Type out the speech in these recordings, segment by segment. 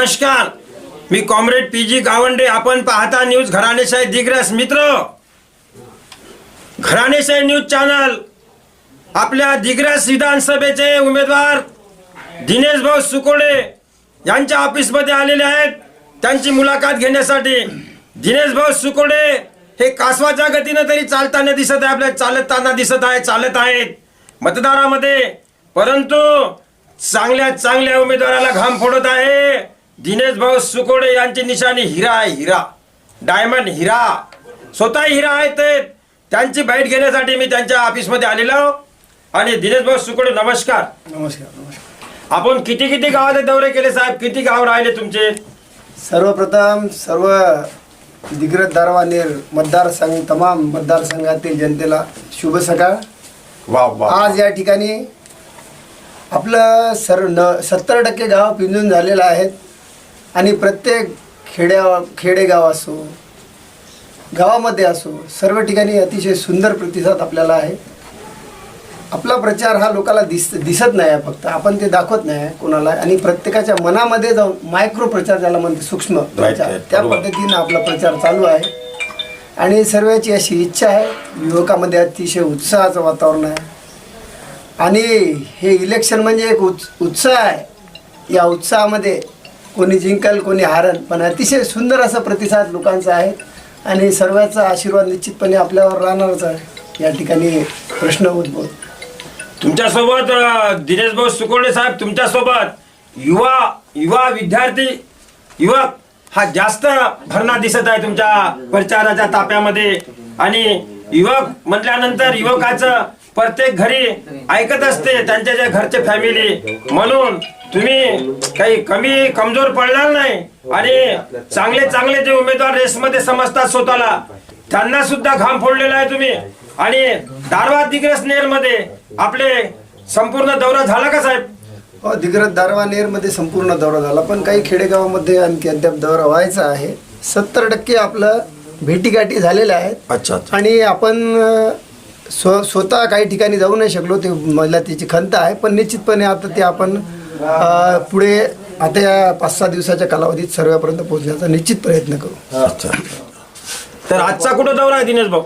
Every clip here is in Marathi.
नमस्कार. मी कॉम्रेड पी जी गावंडे. आपण पाहता न्यूज घराणेशाही दिग्रस. मित्र घराणेशाही न्यूज चॅनल आपल्या दिग्रस विधानसभेचे उमेदवार दिनेश भाऊ सुकोडे यांच्या ऑफिसमध्ये आलेले आहेत. त्यांची मुलाखत घेण्यासाठी दिनेश भाऊ सुकोडे हे कासवाच्या गतीनं तरी चालताना दिसत आहे. आपल्या चालताना दिसत आहे चालत आहेत मतदारामध्ये. परंतु चांगल्या चांगल्या उमेदवाराला घाम फोडत आहे. दिनेश भाऊ सुकोडे यांची निशाणी हिरा आहे हिरा. डायमंड हिरा. स्वतः हिरा आहेत ते. त्यांची भेट घेण्यासाठी मी त्यांच्या ऑफिसमध्ये आलेलो. आणि दिनेश भाऊ सुकोडे नमस्कार. नमस्कार नमस्कार. आपण किती किती गावाचे दौरे केले साहेब? किती गाव राहिले तुमचे? सर्वप्रथम सर्व दिग्रज दारवानेर मतदारसंघ तमाम मतदारसंघातील जनतेला शुभ सकाळ. वा वा आज या ठिकाणी आपलं सर न सत्तर टक्के गाव पिंजून झालेलं आहेत. आणि प्रत्येक खेड्या खेडेगाव असो गावामध्ये असो सर्व ठिकाणी अतिशय सुंदर प्रतिसाद आपल्याला आहे. आपला प्रचार हा लोकांना दिस दिसत नाही आहे फक्त. आपण ते दाखवत नाही आहे कोणाला. आणि प्रत्येकाच्या मनामध्ये जाऊन मायक्रो प्रचार ज्याला म्हणते सूक्ष्म प्रचार. त्या. पद्धतीनं आपला प्रचार चालू आहे. आणि सर्वांची अशी इच्छा आहे युवकामध्ये अतिशय उत्साहाचं वातावरण आहे. आणि हे इलेक्शन म्हणजे एक उत्स उत्साह आहे. या उत्साहामध्ये कोणी जिंकल कोणी हारल. पण अतिशय सुंदर असा प्रतिसाद लोकांचा आहे. आणि सर्वांचा आशीर्वाद निश्चितपणे आपल्यावर राहणारच आहे. या ठिकाणी प्रश्न उद्भवत. तुमच्यासोबत दिनेश भाऊ सुकोडे साहेब तुमच्यासोबत युवा युवा विद्यार्थी युवक हा जास्त भरणा दिसत आहे तुमच्या प्रचाराच्या ताप्यामध्ये. आणि युवक म्हटल्यानंतर युवकाचं प्रत्येक घरी ऐकत असते त्यांच्या ज्या घरचे फॅमिली म्हणून तुम्ही काही कमी कमजोर पडणार नाही आणि चांगले चांगले जे उमेदवार रेसमध्ये समजतात स्वतःला त्यांना सुद्धा घाम फोडलेला आहे तुम्ही. आणि दारवा दिग्रसमध्ये आपले संपूर्ण दौरा झाला का साहेब? हो दिग्रज दारवानेरमध्ये संपूर्ण दौरा झाला पण काही खेडेगावामध्ये आणखी अद्याप दौरा व्हायचा आहे. सत्तर टक्के आपलं भेटीगाठी झालेल्या आहेत. अच्छा आणि आपण स्व स्वतः काही ठिकाणी जाऊ नाही शकलो ते मला त्याची खंत आहे पण निश्चितपणे आता ते आपण पुढे आता या पाच सहा दिवसाच्या कालावधीत सर्वांपर्यंत पोहोचण्याचा निश्चित प्रयत्न करू. अच्छा तर आजचा कुठं दौरा आहे दिनेश भाऊ?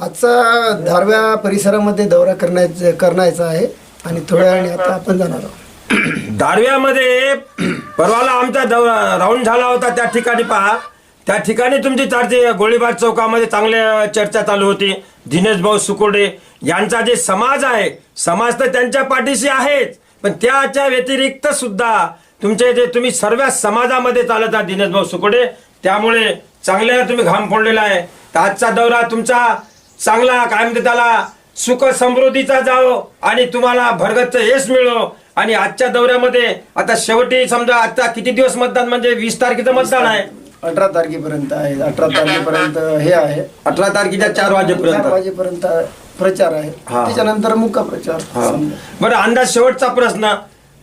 आजचा धारव्या परिसरामध्ये दौरा करण्याचा करण्याचा आहे आणि थोड्या वेळाने आता आपण जाणार आहोत. दारव्यामध्ये परवाला आमचा दौरा राऊंड झाला होता त्या ठिकाणी पहा. त्या ठिकाणी तुमची चर्चा गोळीबार चौकामध्ये चांगल्या चर्चा चालू होती. दिनेश भाऊ सुकोडे यांचा जे समाज आहे समाज तर त्यांच्या पाठीशी आहेच. पण त्याच्या व्यतिरिक्त सुद्धा तुमचे जे तुम्ही सर्व समाजामध्ये चालत आहात दिनेश भाऊ सुकोडे. त्यामुळे चांगल्या तुम्ही घाम फोडलेला आहे. तर आजचा दौरा तुमचा चांगला काय म्हणते त्याला सुख समृद्धीचा जाओ आणि तुम्हाला भरगतचं यश मिळो. आणि आजच्या दौऱ्यामध्ये आता शेवटी समजा आता किती दिवस मतदान? म्हणजे वीस तारखेचं मतदान आहे. अठरा तारखेपर्यंत आहे. अठरा तारखेपर्यंत हे आहे. अठरा तारखेच्या चार चार वाजेपर्यंत वाजेपर्यंत प्रचार आहे हा. त्याच्यानंतर मुक्का प्रचार हा. समजा. बरं अंदाज शेवटचा प्रश्न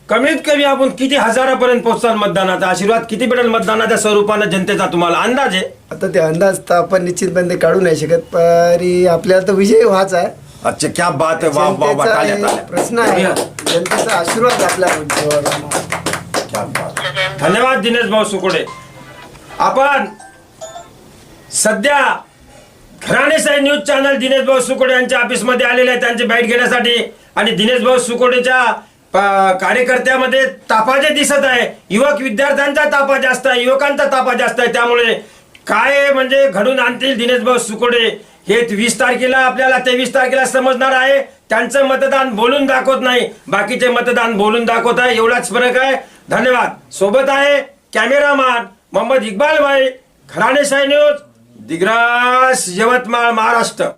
कमीत कमी आपण किती हजारापर्यंत पोहोचाल मतदानाचा आशीर्वाद किती भेटेल मतदानाच्या स्वरूपानं जनतेचा तुम्हाला अंदाज आहे आता ते अंदाज तर आपण निश्चितपणे काढू नाही शकत परी आपल्याला तर विजय व्हायचा आहे अच्छा क्या बात आहे वा वा वा जनतेचा टाळ्या, एक टाळ्या. प्रश्न आहे जनतेचा आशीर्वाद आपल्यावर राहणार. क्या बात. धन्यवाद दिनेश भाऊ सुकोडे आपण सध्या घराणेसाई न्यूज चॅनल दिनेश भाऊ सुकोडे यांच्या ऑफिसमध्ये आलेले आहे त्यांची भेट घेण्यासाठी. आणि दिनेश भाऊ सुकोडेच्या कार्यकर्त्यामध्ये तापा जे दिसत आहे. युवक विद्यार्थ्यांचा तापा जास्त आहे. युवकांचा तापा जास्त आहे. त्यामुळे काय म्हणजे घडून आणतील दिनेश भाऊ सुकोडे? हे वीस तारखेला आपल्याला तेवीस तारखेला समजणार आहे. त्यांचं मतदान बोलून दाखवत नाही. बाकीचे मतदान बोलून दाखवत आहे. एवढाच फरक आहे. धन्यवाद. सोबत आहे कॅमेरामॅन मोहम्मद इक्बाल भाई. घराणेशाही न्यूज. दिग्रास यवतमाळ महाराष्ट्र.